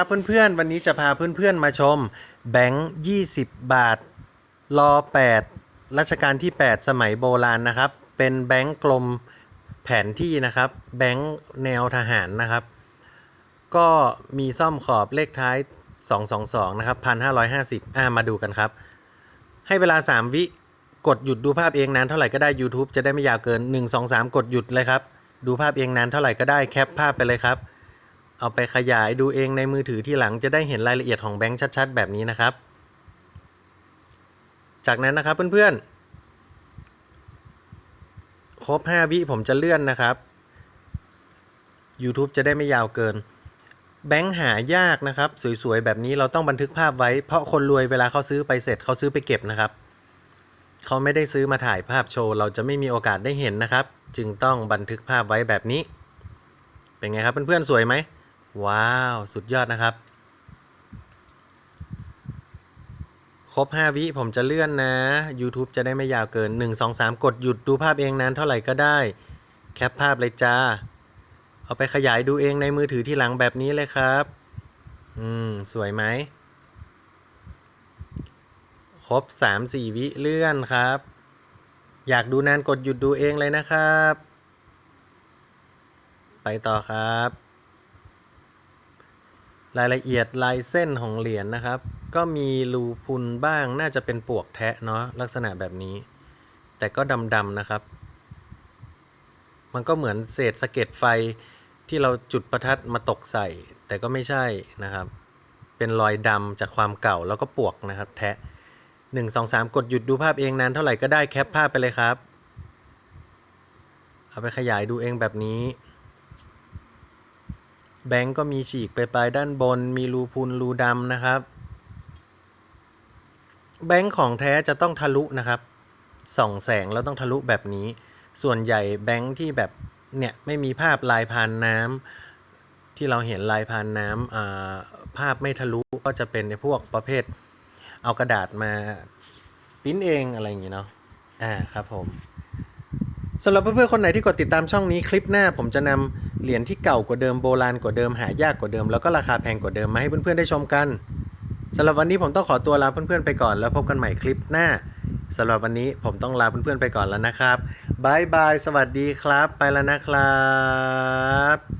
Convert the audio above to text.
ครับเพื่อนๆ วันนี้จะพาเพื่อนๆ มาชมแบงค์ 20 บาทรอ8รัชกาลที่ 8 สมัยโบราณนะครับ เป็นแบงค์กลมแผนที่นะครับ แบงค์แนวทหารนะครับ ก็มีซ่อมขอบเลขท้าย 222 นะครับ 1,550 อ่ามาดูกันครับ ให้เวลา 3 วิกดหยุดดูภาพเองนานเท่าไหร่ก็ได้ YouTube จะได้ไม่ยาวเกิน 1 2 3 กดหยุดเลยครับ ดูภาพเองนานเท่าไหร่ก็ได้แคปภาพไปเลยครับ เอาไปขยายดูเองในมือถือที่หลังจะได้เห็นรายละเอียดของแบงค์ชัด ๆ แบบนี้นะครับ จากนั้นนะครับเพื่อนๆ ครบ 5 วิผมจะเลื่อนนะครับ YouTube จะได้ไม่ยาวเกิน แบงค์หายากนะครับ สวยๆ แบบนี้เราต้องบันทึกภาพไว้ เพราะคนรวยเวลาเขาซื้อไปเสร็จเขาซื้อไปเก็บนะครับ เขาไม่ได้ซื้อมาถ่ายภาพโชว์ เราจะไม่มีโอกาสได้เห็นนะครับ จึงต้องบันทึกภาพไว้แบบนี้ เป็นไงครับเพื่อนๆ สวยไหม ว้าว สุดยอดนะครับ ครบ 5 วิผมจะเลื่อนนะ YouTube จะได้ไม่ยาวเกิน 1 2 3 กดหยุดดูภาพเองนานเท่าไหร่ก็ได้ แคปภาพเลยจ้า เอาไปขยายดูเองในมือถือที่หลังแบบนี้เลยครับ อืม สวยไหม ครบ 3 4 วิเลื่อนครับ อยากดูนานกดหยุดดูเองเลยนะครับ ไปต่อครับ รายละเอียดลายเส้นของเหรียญนะครับ ก็มีรูพุนบ้างน่าจะเป็นปวกแทะเนาะลักษณะแบบนี้ แต่ก็ดำๆนะครับ มันก็เหมือนเศษสะเก็ดไฟที่เราจุดประทัดมาตกใส่ แต่ก็ไม่ใช่นะครับ เป็นรอยดำจากความเก่าแล้วก็ปวกนะครับแทะ 1 2 3 กดหยุดดูภาพเองนานเท่าไหร่ก็ได้แคปภาพไปเลยครับ เอาไปขยายดูเองแบบนี้ แบงก์ก็มีฉีกไปปลายด้านบน มีรูพุนรูดำนะครับ แบงก์ของแท้จะต้องทะลุนะครับส่องแสงแล้วต้องทะลุแบบนี้ ส่วนใหญ่แบงก์ที่แบบเนี่ยไม่มีภาพลายพานน้ำที่เราเห็นลายพานน้ำภาพไม่ทะลุก็จะเป็นในพวกประเภท เอากระดาษมาปิ้นเองอะไรอย่างงี้เนาะอ่าครับผมสำหรับเพื่อนๆคนไหนที่กดติดตามช่องนี้คลิปหน้าผมจะนำ เหรียญที่เก่ากว่าเดิมโบราณกว่าเดิมหายากกว่าเดิมแล้วก็ราคาแพงกว่าเดิมมาให้เพื่อนๆได้ชมกันสำหรับวันนี้ผมต้องขอตัวลาเพื่อนๆไปก่อนแล้วพบกันใหม่คลิปหน้าสำหรับวันนี้ผมต้องลาเพื่อนๆไปก่อนแล้วนะครับบายบายสวัสดีครับ ไปแล้วนะครับ